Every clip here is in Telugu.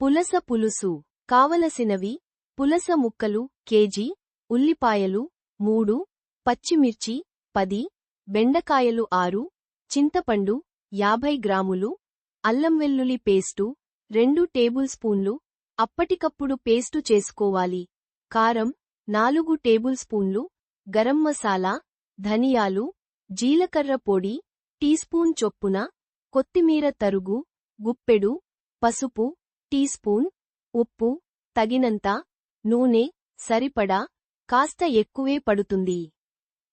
పులస పులుసు కావలసినవి పులస ముక్కలు కేజీ ఉల్లిపాయలు మూడు పచ్చిమిర్చి పది బెండకాయలు ఆరు చింతపండు యాభై గ్రాములు అల్లం వెల్లుల్లి పేస్టు రెండు టేబుల్ స్పూన్లు అప్పటికప్పుడు పేస్టు చేసుకోవాలి. కారం నాలుగు టేబుల్ స్పూన్లు గరం మసాలా ధనియాలు జీలకర్ర పొడి టీ స్పూన్ చొప్పున కొత్తిమీర తరుగు గుప్పెడు పసుపు టీ స్పూన్ ఉప్పు తగినంత నూనె సరిపడా కాస్త ఎక్కువే పడుతుంది.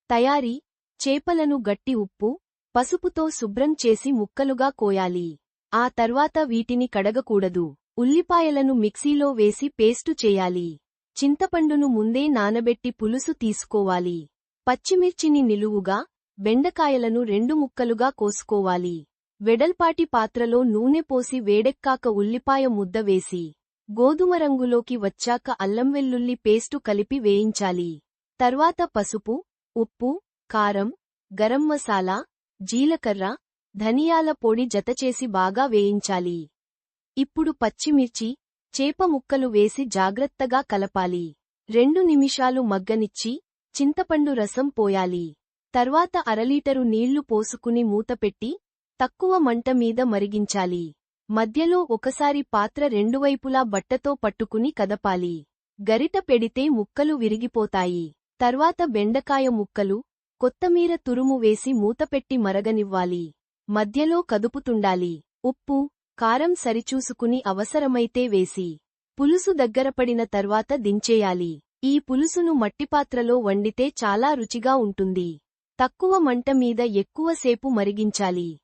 తయారీ చేపలను గట్టి ఉప్పు పసుపుతో శుభ్రం చేసి ముక్కలుగా కోయాలి. ఆ తర్వాత వీటిని కడగకూడదు. ఉల్లిపాయలను మిక్సీలో వేసి పేస్టు చేయాలి. చింతపండును ముందే నానబెట్టి పులుసు తీసుకోవాలి. పచ్చిమిర్చిని నిలువుగా బెండకాయలను రెండు ముక్కలుగా కోసుకోవాలి. వెడల్పాటి పాత్రలో నూనె పోసి వేడెక్కాక ఉల్లిపాయ ముద్ద వేసి గోధుమ రంగులోకి వచ్చాక అల్లం వెల్లుల్లి పేస్టు కలిపి వేయించాలి. తర్వాత పసుపు ఉప్పు కారం గరం మసాలా జీలకర్ర ధనియాల పొడి జతచేసి బాగా వేయించాలి. ఇప్పుడు పచ్చిమిర్చి చేప ముక్కలు వేసి జాగ్రత్తగా కలపాలి. రెండు నిమిషాలు మగ్గనిచ్చి చింతపండు రసం పోయాలి. తర్వాత అరలీటరు నీళ్ళు పోసుకుని మూతపెట్టి తక్కువ మంట మీద మరిగించాలి. మధ్యలో ఒకసారి పాత్ర రెండువైపులా బట్టతో పట్టుకుని కదపాలి. గరిట పెడితే ముక్కలు విరిగిపోతాయి. తర్వాత బెండకాయ ముక్కలు కొత్తమీర తురుము వేసి మూతపెట్టి మరగనివ్వాలి. మధ్యలో కదుపుతుండాలి. ఉప్పు కారం సరిచూసుకుని అవసరమైతే వేసి పులుసు దగ్గరపడిన తర్వాత దించేయాలి. ఈ పులుసును మట్టిపాత్రలో వండితే చాలా రుచిగా ఉంటుంది. తక్కువ మంట మీద ఎక్కువసేపు మరిగించాలి.